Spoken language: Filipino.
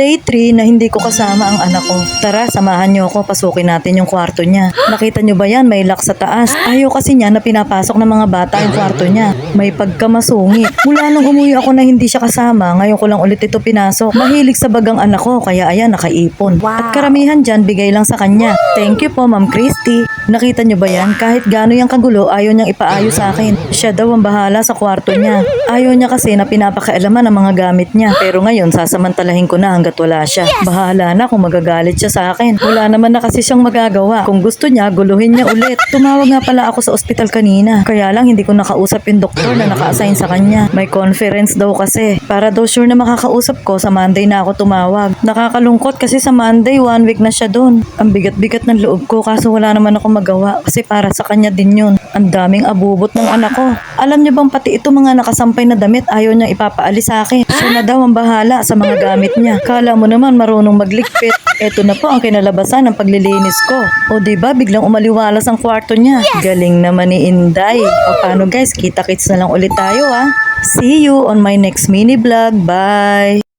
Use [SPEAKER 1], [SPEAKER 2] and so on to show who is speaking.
[SPEAKER 1] Day 3 na hindi ko kasama ang anak ko. Tara, samahan niyo ako, pasukin natin yung kwarto niya. Nakita niyo ba yan? May lock sa taas. Ayaw kasi niya na pinapasok ng mga bata yung kwarto niya. May pagkamasungit. Mula nung umuwi ako na hindi siya kasama, ngayon ko lang ulit ito pinasok. Mahilig sa bagang anak ko, kaya ayan, nakaipon. At karamihan dyan, bigay lang sa kanya. Thank you po, Ma'am Christy. Nakita niyo ba yan? Kahit gaano yung kagulo, ayaw niyang ipaayos sa akin. Siya daw ang bahala sa kwarto niya. Ayaw niya kasi na pinapakailaman ang mga gamit niya. Pero ngayon, sasamantalahin ko na hanggat wala siya. Bahala na kung magagalit siya sa akin. Wala naman na kasi siyang magagawa. Kung gusto niya, guluhin niya ulit. Tumawag nga pala ako sa ospital kanina. Kaya lang hindi ko nakausap yung doktor na naka-assign sa kanya. May conference daw kasi. Para daw sure na makakausap ko, sa Monday na ako tumawag. Nakakalungkot kasi sa Monday, one week na siya doon. Ang bigat-bigat ng loob ko kaso wala naman ako magawa kasi para sa kanya din yun. Ang daming abubot ng anak ko. Alam niyo bang pati ito mga nakasampay na damit ayaw niyang ipapaalis sa akin. Siya na daw ang bahala sa mga gamit niya. Kala mo naman marunong magligpit. Ito na po ang kinalabasan ng paglilinis ko. O ba biglang umaliwalas ang kwarto niya. Galing naman ni Inday. O paano guys, kita-kits na lang ulit tayo ah. See you on my next mini vlog. Bye!